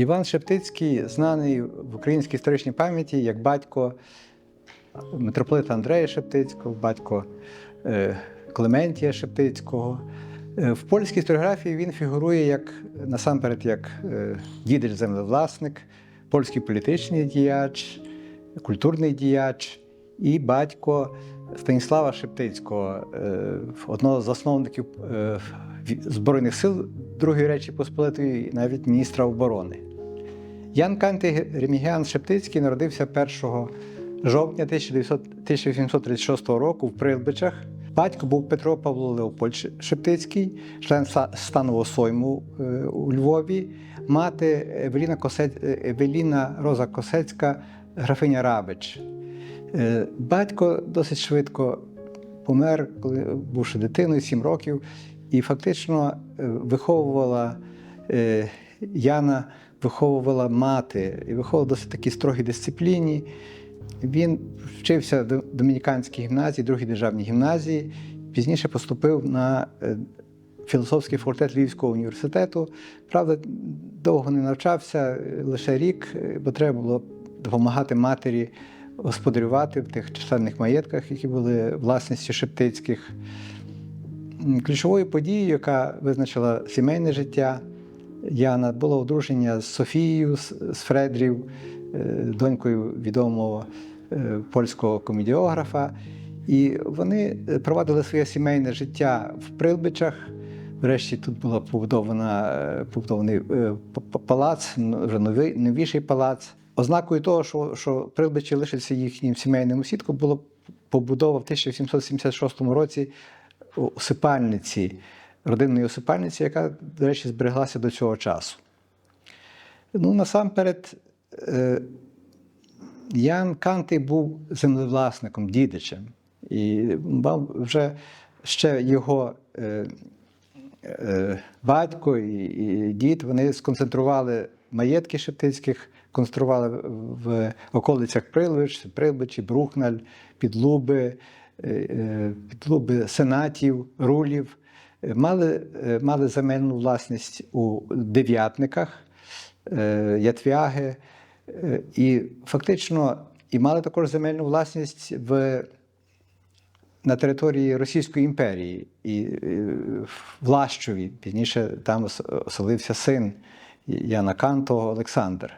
Іван Шептицький знаний в українській історичній пам'яті як батько митрополита Андрея Шептицького, батько е, Клементія Шептицького. Е, В польській історіографії він фігурує як насамперед як е, дідич землевласник, польський політичний діяч, культурний діяч і батько Станіслава Шептицького, е, одного з засновників е, Збройних сил Другої Речі Посполитої, навіть міністра оборони. Ян Канти Ремігіан Шептицький народився 1 жовтня 1836 року в Прилбичах. Батько був Петро Павло Леопольд Шептицький, член ста- станового сойму е, у Львові. Мати Евеліна, Косе... Евеліна Роза Косецька, графиня Рабич. Е, Батько досить швидко помер, коли бувши дитиною, 7 років, і фактично е, виховувала е, Яна, виховувала мати, і виховувала досить такі строгій дисципліні. Він вчився в Домініканській гімназії, другій державній гімназії. Пізніше поступив на е, філософський факультет Львівського університету. Правда, довго не навчався, е, лише рік, е, бо треба було допомагати матері господарювати в тих численних маєтках, які були власністю Шептицьких. Ключовою подією, яка визначила сімейне життя Яна, було одруження з Софією з Фредрів, е, донькою відомого е, польського комедіографа. І вони е, провадили своє сімейне життя в Прилбичах. Врешті тут був побудована, побудований палац, вже новий, новіший палац. Ознакою того, що, що Прилбичі лишиться їхнім сімейним усідком, було побудова в 1776 році усипальниці, родинної усипальниці, яка, до речі, збереглася до цього часу. Ну, насамперед, е, Ян Канти був землевласником, дідичем. І вже ще його е, е, батько і, дід вони сконцентрували маєтки шептицьких, конструювали в околицях Прилвич, Прилбичі, Брухналь, Підлуби, Підлуби сенатів, рулів. Е, Мали, е, мали земельну власність у дев'ятниках, е, ятвяги, і фактично і мали також земельну власність в на території Російської імперії і в Лащові. Пізніше там оселився син Яна Канто Олександр.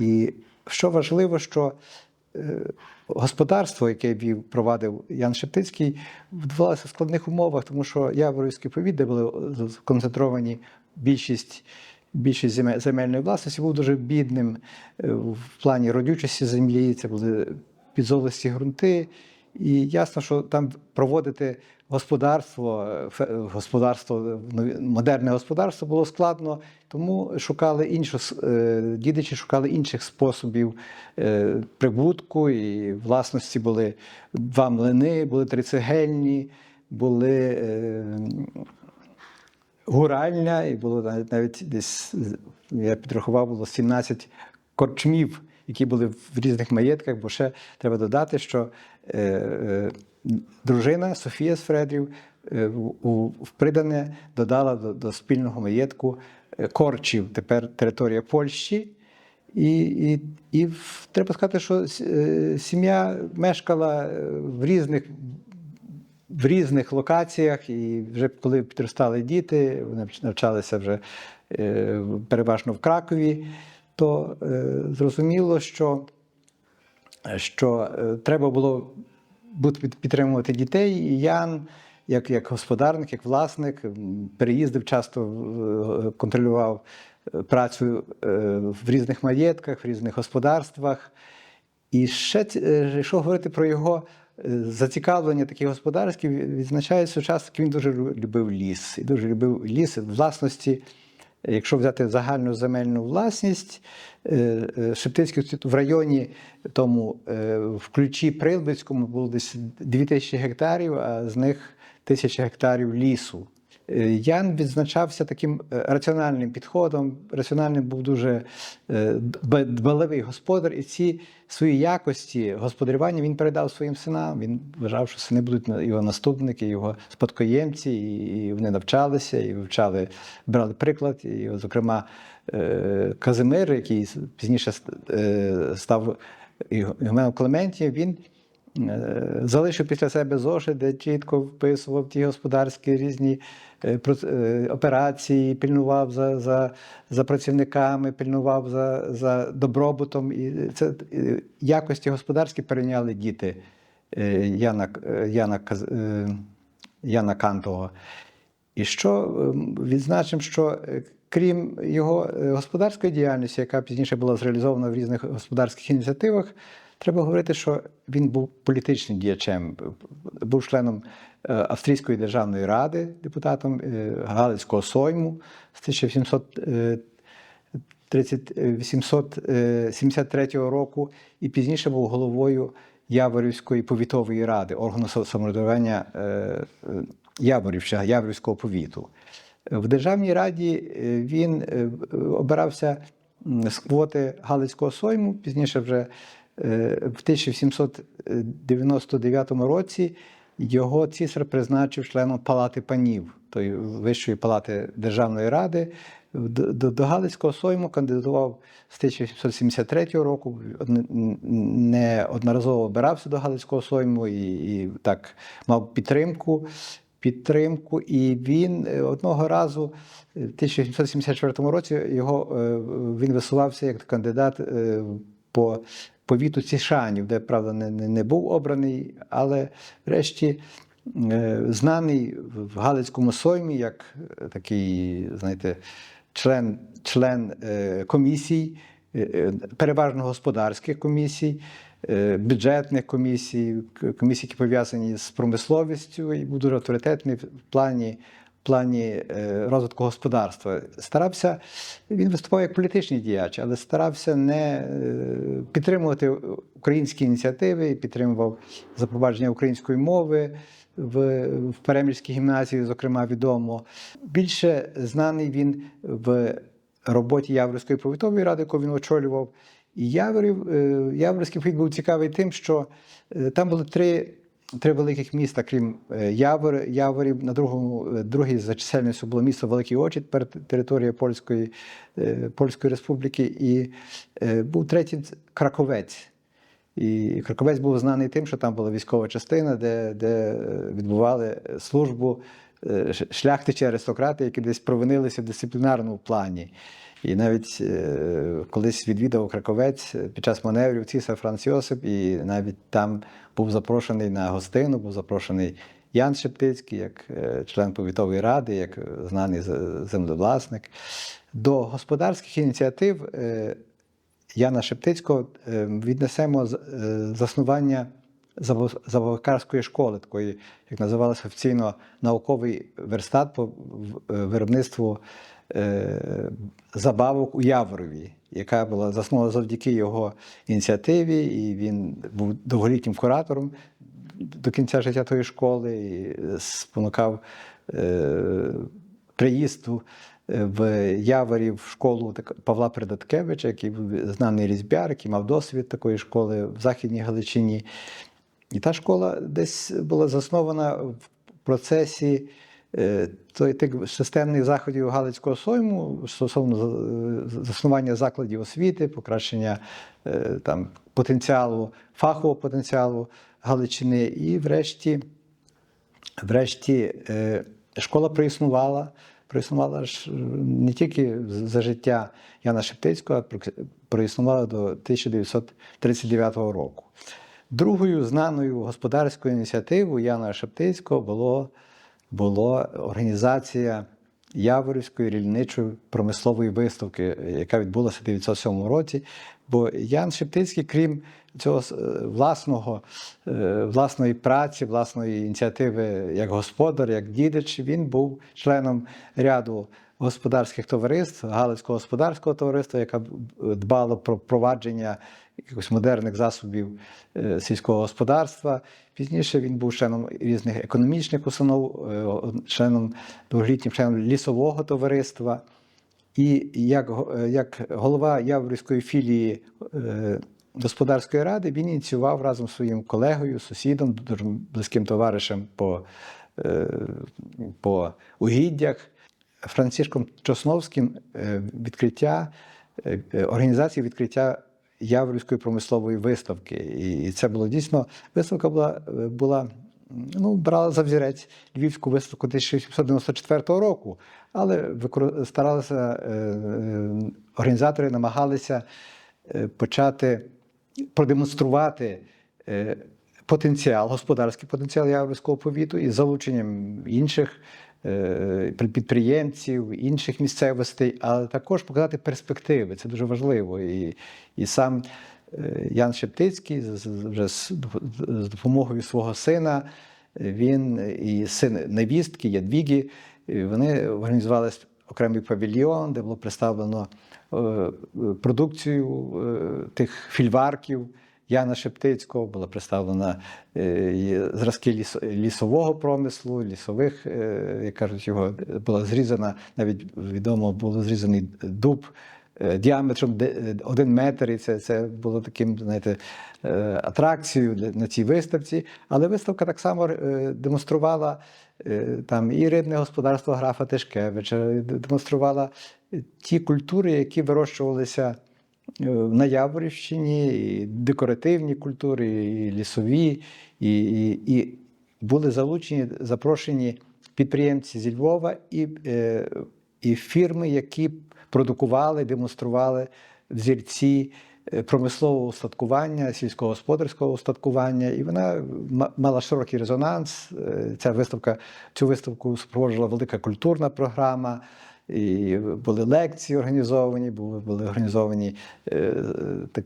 І що важливо, що господарство, яке вів, провадив Ян Шептицький, відбувалося в складних умовах, тому що Яворівський повіт, де були сконцентровані більшість. Більшість земель- земельної власності був дуже бідним е, в плані родючості землі. Це були підзолисті ґрунти. І ясно, що там проводити господарство, господарство, модерне господарство було складно, тому шукали іншу, е, дідичі шукали інших способів е, прибутку. І власності були два млини, були три цегельні, були е, гуральня, і було навіть, десь, я підрахував, було 17 корчмів, які були в різних маєтках, бо ще треба додати, що дружина Софія з Фредрів е, в, придане додала до, до спільного маєтку е, корчів, тепер територія Польщі. І, і, і треба сказати, що е, сім'я мешкала е, в різних в різних локаціях, і вже коли підростали діти, вони навчалися вже е, переважно в Кракові, то е, зрозуміло, що, що е, треба було бути під- підтримувати дітей. І Ян, як, як господарник, як власник, переїздив, часто е, контролював е, працю в різних маєтках, в різних господарствах. І ще, якщо говорити про його зацікавлення такі господарські, відзначає сучасники, він дуже любив ліс. І дуже любив ліс власності. Якщо взяти загальну земельну власність, е, е, Шептицький в районі тому е, в ключі Прилбицькому було десь 2000 гектарів, а з них тисяча гектарів лісу. Е, Ян відзначався таким е, раціональним підходом. Раціональним був дуже е, дбаливий господар, і ці свої якості господарювання він передав своїм синам. Він вважав, що сини будуть його наступники, його спадкоємці, і вони навчалися і вивчали, брали приклад. І, зокрема, е, Казимир, який пізніше е, став Ігуменом Клементієм, він е, залишив після себе зошит, де чітко вписував ті господарські різні е, е, операції, пільнував за, за, за працівниками, пільнував за, за добробутом. І це е, якості господарські перейняли діти е, Яна, е, Яна, е, Яна Кантова. І що ем, відзначимо, що е, крім його е, господарської діяльності, яка пізніше була зреалізована в різних господарських ініціативах, треба говорити, що він був політичним діячем, був членом е, Австрійської державної ради, депутатом е, Галицького Сойму з 1800 е, 30 873 року і пізніше був головою Яворівської повітової ради, органу са- самоврядування Яворівща, Яворівського повіту. В Державній раді він обирався з квоти Галицького Сойму, пізніше вже в 1799 році його цісар призначив членом Палати панів, тої Вищої палати Державної ради. До, Галицького Сойму кандидатував з 1773 року, неодноразово обирався до Галицького Сойму і, і так мав підтримку. Підтримку, і він е, одного разу, е, в 1774 році, його е, він висувався як кандидат е, по повіту Цішанів, де правда не, не, не був обраний, але врешті е, знаний в Галицькому Соймі як е, такий, знаєте, член, член е, комісій, переважно господарських комісій, бюджетних комісій, комісій, які пов'язані з промисловістю, і був авторитетний в плані. Плані е, розвитку господарства старався він виступав як політичний діяч, але старався не е, підтримувати українські ініціативи, і підтримував запровадження української мови в, в Перемірській гімназії, зокрема, відомо. Більше знаний він в роботі Яворівської повітової ради, яку він очолював. І Яворів, е, Яворівський повіт був цікавий тим, що там були три. Три великих міста, крім е, Явор, Яворів, на другому, е, другій за чисельністю було місто Великий Очіт, тепер територія Польської, е, Польської Республіки, і був третій Краковець. І Краковець був знаний тим, що там була військова частина, де, де відбували службу шляхтичі, аристократи, які десь провинилися в дисциплінарному плані. І навіть е, колись відвідав Краковець е, під час маневрів цісар Франц Йосип, і навіть там був запрошений на гостину, був запрошений Ян Шептицький, як е, член повітової ради, як знаний землевласник. До господарських ініціатив Яна Шептицького віднесемо заснування Заво- Завокарської школи, такої, як називалося офіційно, науковий верстат по виробництву забавок у Яворові, яка була заснована завдяки його ініціативі, і він був довголітнім куратором до кінця життя тої школи і спонукав е, приїзду е, в Яворі в школу Павла Придаткевича, який був знаний різьбяр, який мав досвід такої школи в Західній Галичині. І та школа десь була заснована в процесі е, тих системних заходів Галицького Сойму стосовно заснування закладів освіти, покращення е, там, потенціалу, фахового потенціалу Галичини. І врешті, врешті е, школа проіснувала. Проіснувала ж е, не тільки за життя Яна Шептицького, а проіснувала до 1939 року. Другою знаною господарською ініціативою Яна Шептицького було, було організація Яворівської рільничої промислової виставки, яка відбулася в 1907 році. Бо Ян Шептицький, крім цього е, власного, е, власної праці, власної ініціативи як господар, як дідич, він був членом ряду господарських товариств, Галицького господарського товариства, яке дбало про провадження якихось модерних засобів е, сільського господарства. Пізніше він був членом різних економічних установ, е, членом довголітнім членом лісового товариства. І як, е, як голова Яворівської філії господарської ради він ініціював разом з своїм колегою, сусідом, дуже близьким товаришем по, по угіддях Францишком Чосновським відкриття організації відкриття Яворівської промислової виставки. І це було дійсно виставка була, е, була ну, брала за взірець Львівську виставку 1894 року, але старалися е, е, організатори намагалися почати продемонструвати потенціал, господарський потенціал Яворівського повіту із залученням інших підприємців, інших місцевостей, але також показати перспективи. Це дуже важливо. І, і сам е, Ян Шептицький вже з допомогою свого сина. Він і син невістки Ядвігі, вони організували окремий павільйон, де було представлено е, продукцію е, тих фільварків Яна Шептицького, була представлена е, зразки лісового промислу, лісових, е, як кажуть, його була зрізана, навіть відомо було зрізаний дуб е, діаметром один метр, і це, це було таким, знаєте, атракцією на цій виставці. Але виставка так само демонструвала там і рибне господарство графа Тишкевича, демонструвала ті культури, які вирощувалися на Яворівщині, і декоративні культури, і лісові, і, і, і були залучені, запрошені підприємці зі Львова і, е, і фірми, які продукували, демонстрували взірці е, промислового устаткування, сільськогосподарського устаткування, і вона мала широкий резонанс. Е, Ця виставка, цю виставку супроводжувала велика культурна програма. І були лекції організовані, були, були організовані е, так,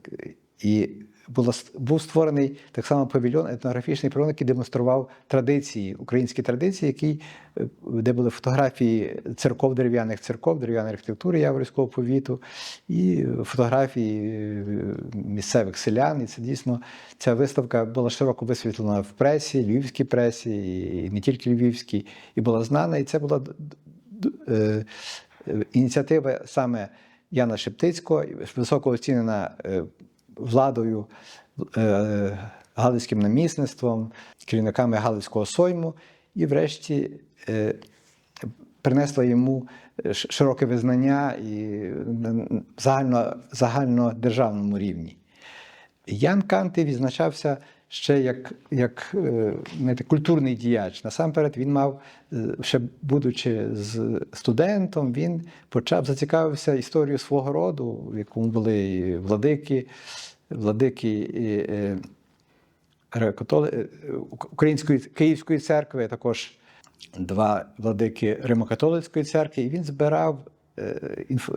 і було, був створений так само павільйон, етнографічний павільйон, який демонстрував традиції, українські традиції, який, е, де були фотографії церков, дерев'яних церков, дерев'яної архітектури Яворівського повіту, і фотографії е, місцевих селян. І це дійсно ця виставка була широко висвітлена в пресі, львівській пресі, і не тільки львівській, і була знана. І це була ініціатива саме Яна Шептицького, високо оцінена е, владою, е, галицьким намісництвом, керівниками Галицького сойму, і врешті е, принесла йому широке визнання і загально, загальнодержавному рівні. Ян Канти відзначався ще як, як е, знаєте, культурний діяч. Насамперед, він мав, е, ще будучи з студентом, він почав зацікавився історією свого роду, в якому були владики, владики і, е, Української Київської церкви, також два владики Римокатолицької церкви, і він збирав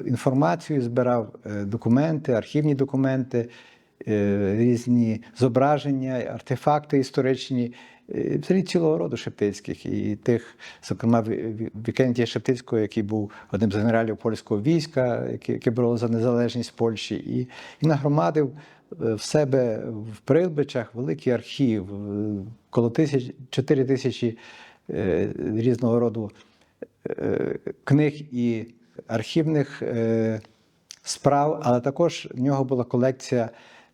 інформацію, збирав документи, архівні документи, різні зображення, артефакти історичні, е, взагалі цілого роду шептицьких. І тих, зокрема, Ві- Ві- Вікентія Шептицького, який був одним з генералів польського війська, яке, бороло за незалежність Польщі, і, і нагромадив е, в себе в Прилбичах великий архів, е, коло тисяч, 4 тисячі е, різного роду е, книг і архівних е, справ, але також в нього була колекція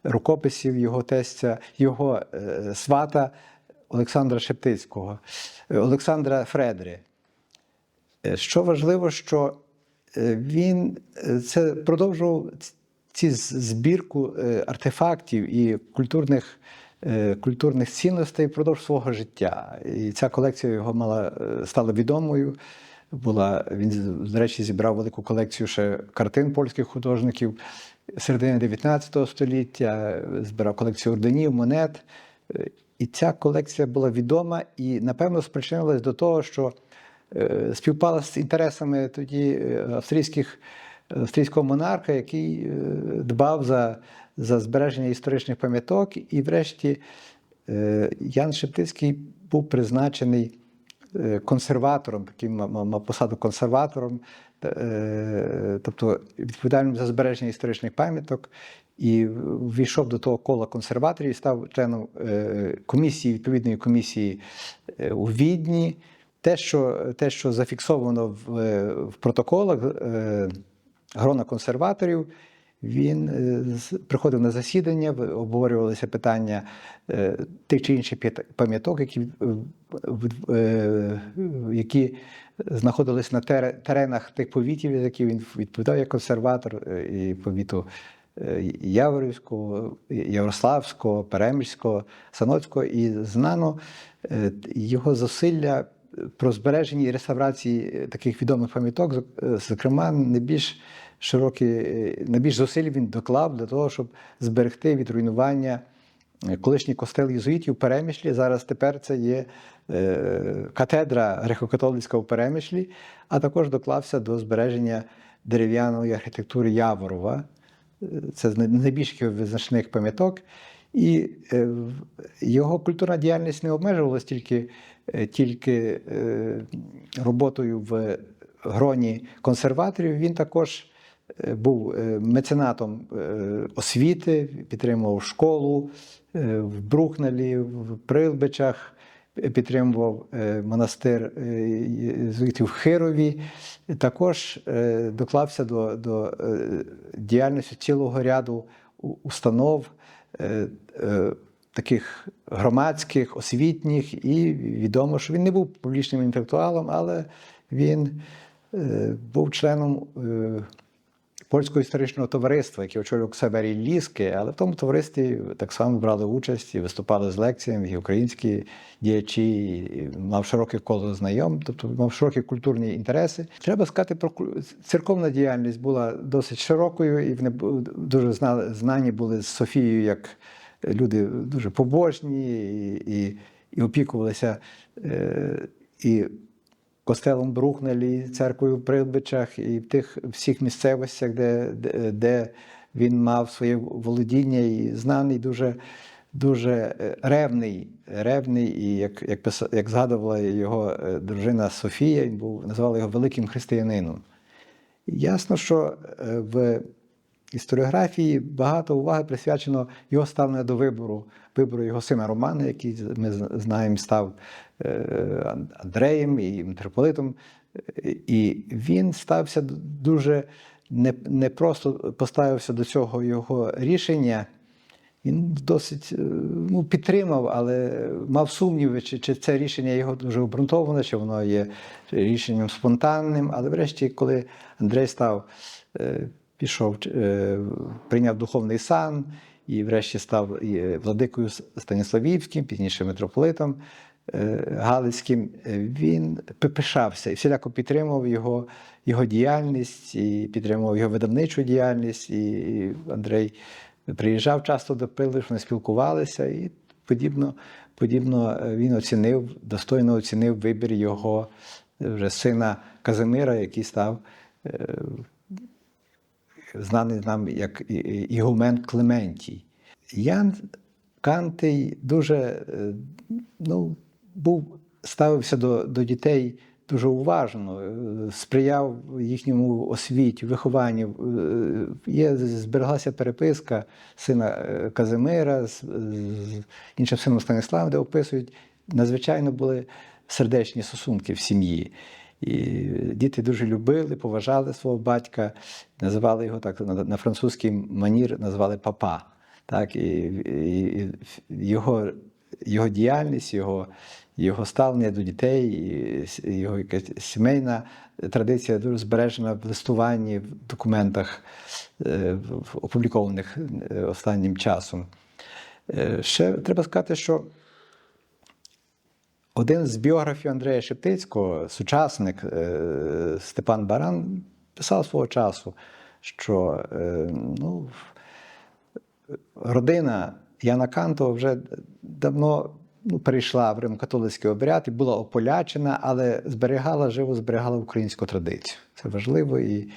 рукописів його тестя, його е, свата Олександра Шептицького, е, Олександра Фредри. Е, Що важливо, що він це продовжував ці збірку артефактів і культурних, культурних цінностей впродовж свого життя. І ця колекція його мала стала відомою. Була, він, до речі, зібрав велику колекцію ще картин польських художників середини 19 століття, збирав колекцію орденів, монет. І ця колекція була відома і, напевно, спричинилась до того, що е, співпала з інтересами тоді е, австрійських, австрійського монарха, який е, дбав за, за збереження історичних пам'яток. І, врешті, Ян Шептицький був призначений консерватором, таким мав- посаду консерватором, е, тобто відповідальним за збереження історичних пам'яток. І ввійшов до того кола консерваторів, і став членом е, комісії, відповідної комісії е, у Відні. Те, що, те, що зафіксовано в, е, в протоколах е, грона консерваторів, Він е, приходив на засідання, обговорювалися питання е, тих чи інших пам'яток, які, е, які знаходились на теренах тих повітів, які він відповідав як консерватор і повіту Яворівського, Ярославського, Перемирського, Саноцького, і знано його зусилля про збереження і реставрації таких відомих пам'яток, зок- зокрема, найбільш широкі, е, найбільш зусиль він доклав для того, щоб зберегти від руйнування е, колишній костел єзуїтів у Перемишлі. Зараз тепер це є е, катедра греко-католицька у Перемишлі, а також доклався до збереження дерев'яної архітектури Яворова. Це з най- найбільших визначних пам'яток. І його культурна діяльність не обмежувалась тільки, тільки роботою в гроні консерваторів. Він також був е, меценатом е, освіти, підтримував школу е, в Брухнелі, в Прилбичах, підтримував е, монастир е, в Хирові. Також е, доклався до, до е, діяльності цілого ряду установ. е, е, Таких громадських, освітніх, і відомо, що він не був публічним інтелектуалом, але він е, був членом е, польського історичного товариства, яке очолював Северій Ліски, але в тому товаристві так само брали участь і виступали з лекціями і українські діячі, і мав широке коло знайом, тобто мав широкі культурні інтереси. Треба сказати про церковна діяльність була досить широкою, і вони дуже знані були з Софією як люди дуже побожні і, і, і опікувалися. Е, і костелом Брухнелі, церквою в Прилбичах і в тих всіх місцевостях, де, де, він мав своє володіння і знаний дуже. Дуже е, ревний, ревний, і як, як, як згадувала його е, дружина Софія, він був називали його великим християнином. Ясно, що е, в історіографії багато уваги присвячено його ставленню до вибору, вибору його сина Романа, який ми знаємо, став е, Андреєм і митрополитом. І він стався дуже не, не просто поставився до цього його рішення. Він досить е, ну, підтримав, але мав сумніви, чи, чи це рішення його дуже обґрунтоване, чи воно є рішенням спонтанним. Але врешті, коли Андрей став, е, пішов, е, прийняв духовний сан і врешті став е, владикою Станіславівським, пізніше митрополитом е, Галицьким, він пишався і всіляко підтримував його, його діяльність, і підтримував його видавничу діяльність. І, Андрей приїжджав часто до Пилиш, вони спілкувалися, і подібно, подібно він оцінив, достойно оцінив вибір його вже сина Казимира, який став знаний нам як ігумен Клементій. Ян Кантий дуже е, ну, був, ставився до, до дітей дуже уважно, е, сприяв їхньому освіті, вихованню. Е, Є, збереглася переписка сина Казимира з іншим сином Станіславом, де описують, надзвичайно були сердечні стосунки в сім'ї. І діти дуже любили, поважали свого батька, називали його так на, французький манір, називали папа. Так, і, і, його, його діяльність, його, його ставлення до дітей, і його якась сімейна традиція дуже збережена в листуванні, в документах, е, опублікованих е, останнім часом. Е, Ще треба сказати, що один з біографів Андрея Шептицького, сучасник е, Степан Баран, писав свого часу, що е, ну, родина Яна Кантова вже давно ну, перейшла в римокатолицький обряд і була ополячена, але зберігала, живо зберігала українську традицію. Це важливо. І,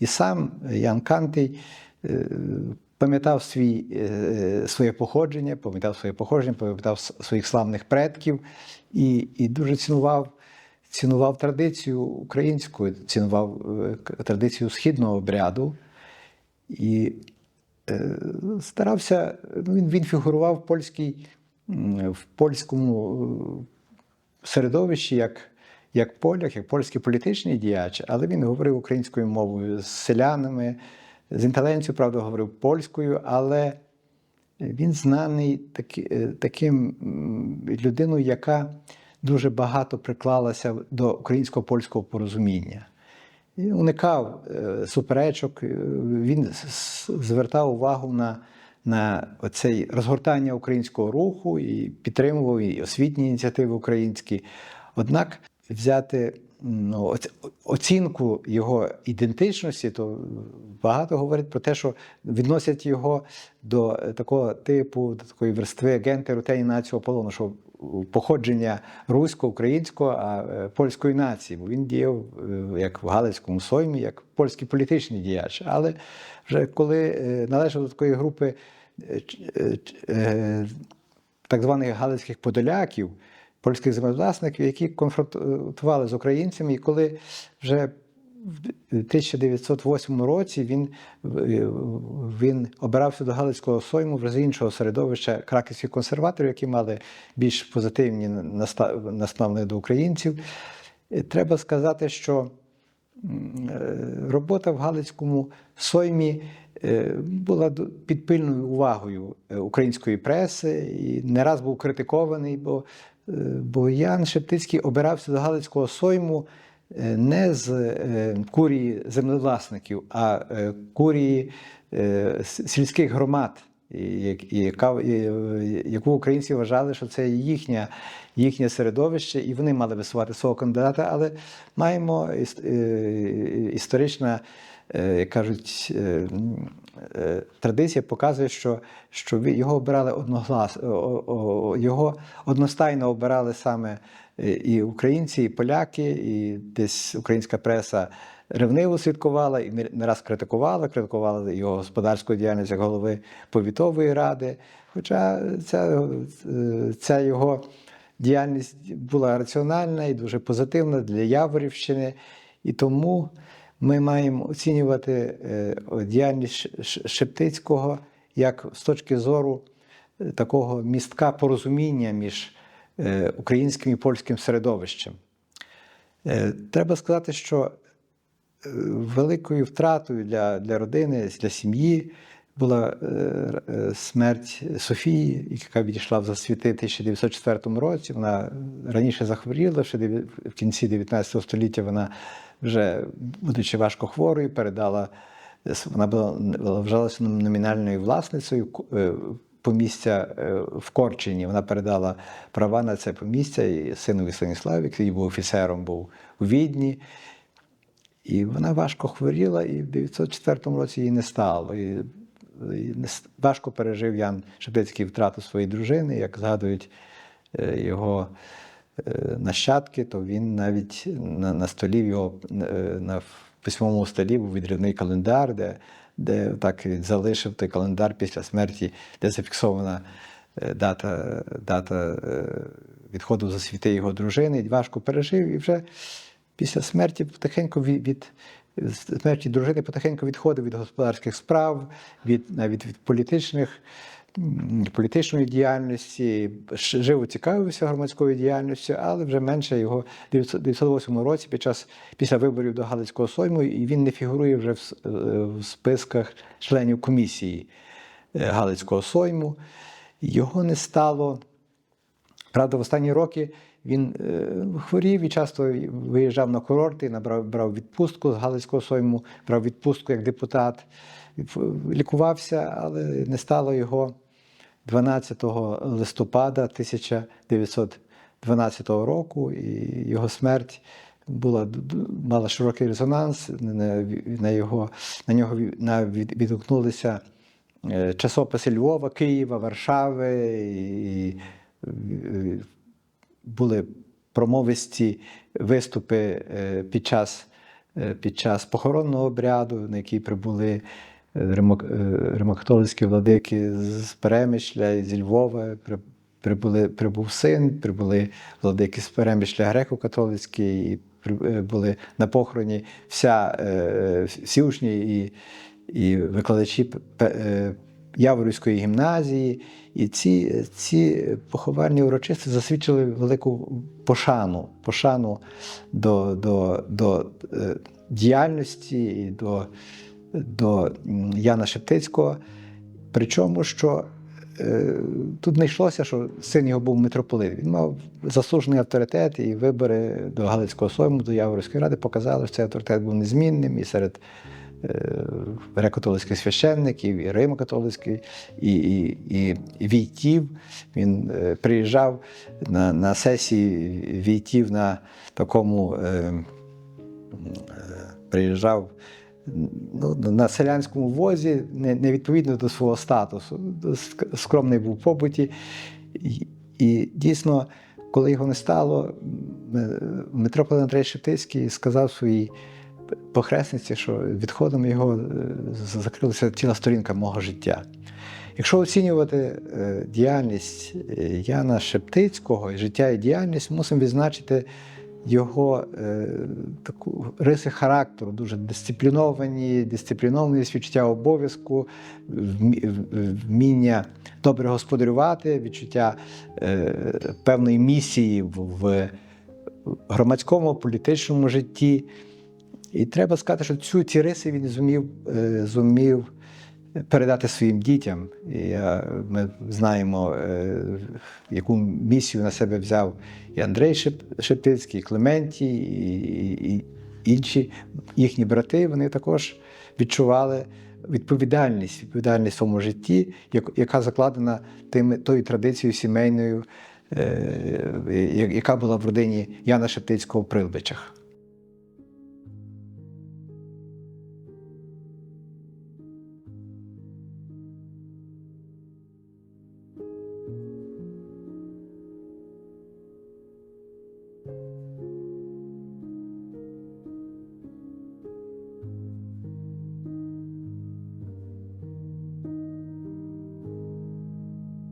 і сам Ян Кантий е, пам'ятав свій, е, своє походження, пам'ятав своє походження, пам'ятав своїх славних предків і, і дуже цінував. Цінував традицію українську, цінував е, традицію східного обряду і е, старався, ну, він, він фігурував в, польській, в польському е, середовищі як, як поляк, як польський політичний діяч, але він говорив українською мовою з селянами, з інтеленцією, правда, говорив польською, але він знаний таки, е, таким людиною, яка дуже багато приклалася до українсько-польського порозуміння. І уникав е, суперечок, е, він звертав увагу на, на оцей розгортання українського руху і підтримував і освітні ініціативи українські. Однак взяти оцінку його ідентичності, то багато говорить про те, що відносять його до такого типу, до такої верстви агенти рутені націю полону, що походження руського, українського, а е, польської нації, бо він діяв е, як в Галицькому соймі, як польський політичний діяч. Але вже коли е, належав до такої групи так званих галицьких подоляків, польських землевласників, які конфронтували з українцями, і коли вже в 1908 році він, він обирався до Галицького сойму вже з іншого середовища краківських консерваторів, які мали більш позитивні наставлення до українців. Треба сказати, що робота в Галицькому соймі е, була під пильною увагою е, української преси і не раз був критикований, бо, бо Ян Шептицький обирався до Галицького сойму е, не з е, курії землевласників, а е, курії е, сільських громад. е, яку українці вважали, що це їхнє, їхнє середовище, і вони мали висувати свого кандидата. Але маємо іс- е, історична, е, як кажуть, е, е, традиція показує, що, що його обирали одноглас, його одностайно обирали саме е, і українці, і поляки, і десь українська преса ревниво слідкувала і не не раз критикувала, критикувала його господарську діяльність як голови повітової ради. Хоча ця, е, ця його діяльність була раціональна і дуже позитивна для Яворівщини, і тому ми маємо оцінювати е, діяльність Шептицького як з точки зору е, такого містка порозуміння між е, українським і польським середовищем. Треба сказати, що великою втратою для, для родини, для сім'ї була смерть Софії, яка відійшла в засвіти в 1904 році. Вона раніше захворіла, ще в кінці 19 століття вона вже, будучи важко хворою, передала. Вона була вважалася номінальною власницею е, помістя е, в Корчині. Вона передала права на це помістя і синові Станіславі, який був офіцером, був у Відні. І вона важко хворіла, і в 904 році її не стало. І, важко пережив Ян Шептицький втрату своєї дружини, як згадують е, його нащадки, то він навіть на, на столі його е, на письмовому столі був відрядний календар, де, де так залишив той календар після смерті, де зафіксована е, дата, дата е, відходу за світи його дружини. Важко пережив і вже після смерті потихеньку від, від смерті дружини потихеньку відходив від господарських справ, від навіть від політичних. Політичної діяльності, живо цікавився громадською діяльністю, але вже менше його в 1908 році, під час після виборів до Галицького сойму, і він не фігурує вже в, е, в списках членів комісії е, Галицького сойму. Його не стало Правда, в останні роки він е, хворів і часто виїжджав на курорти, набрав брав відпустку з Галицького сойму, брав відпустку як депутат, лікувався, але не стало його 12 листопада 1912 року, і його смерть була мала широкий резонанс. На, його, на нього від- від- відгукнулися е, часописи Львова, Києва, Варшави. І, були промовисті виступи е, під час, е, під час похоронного обряду, на який прибули римокатолицькі владики з Перемишля зі Львова. При- Прибули, прибув син, прибули владики з Перемишля греко-католицькі, і е, були на похороні вся, е, всі учні і, і викладачі е, Яворівської гімназії. І ці, ці поховальні урочисти засвідчили велику пошану, пошану до, до, до е, діяльності і до до Яна Шептицького. Причому, що е, тут не йшлося, що син його був митрополит. Він мав заслужений авторитет, і вибори до Галицького Сойму, до Яворівської ради показали, що цей авторитет був незмінним і серед е, греко-католицьких священників, і Римо-католицький, і, і, і, і Війтів. Він е, приїжджав на, на сесії Війтів на такому. Е, е, приїжджав ну, на селянському возі, не, не до свого статусу. Скромний був в побуті. І, і дійсно, коли його не стало, м- митрополит Андрей Шептицький сказав своїй похресниці, що відходом його е, закрилася ціла сторінка мого життя. Якщо оцінювати е, діяльність е, Яна Шептицького життя і діяльність, мусимо відзначити його е, таку риси характеру, дуже дисципліновані, дисциплінованість, відчуття обов'язку, вміння добре господарювати, відчуття е, певної місії в, в громадському політичному житті. І треба сказати, що цю ці риси він зумів, е, зумів передати своїм дітям. Я, ми знаємо, е, яку місію на себе взяв і Андрей Шеп- Шептицький, і Клементій, і, і, інші їхні брати. Вони також відчували відповідальність, відповідальність в своєму житті, як- яка закладена тими, тою традицією сімейною, е, яка була в родині Яна Шептицького в Прилбичах.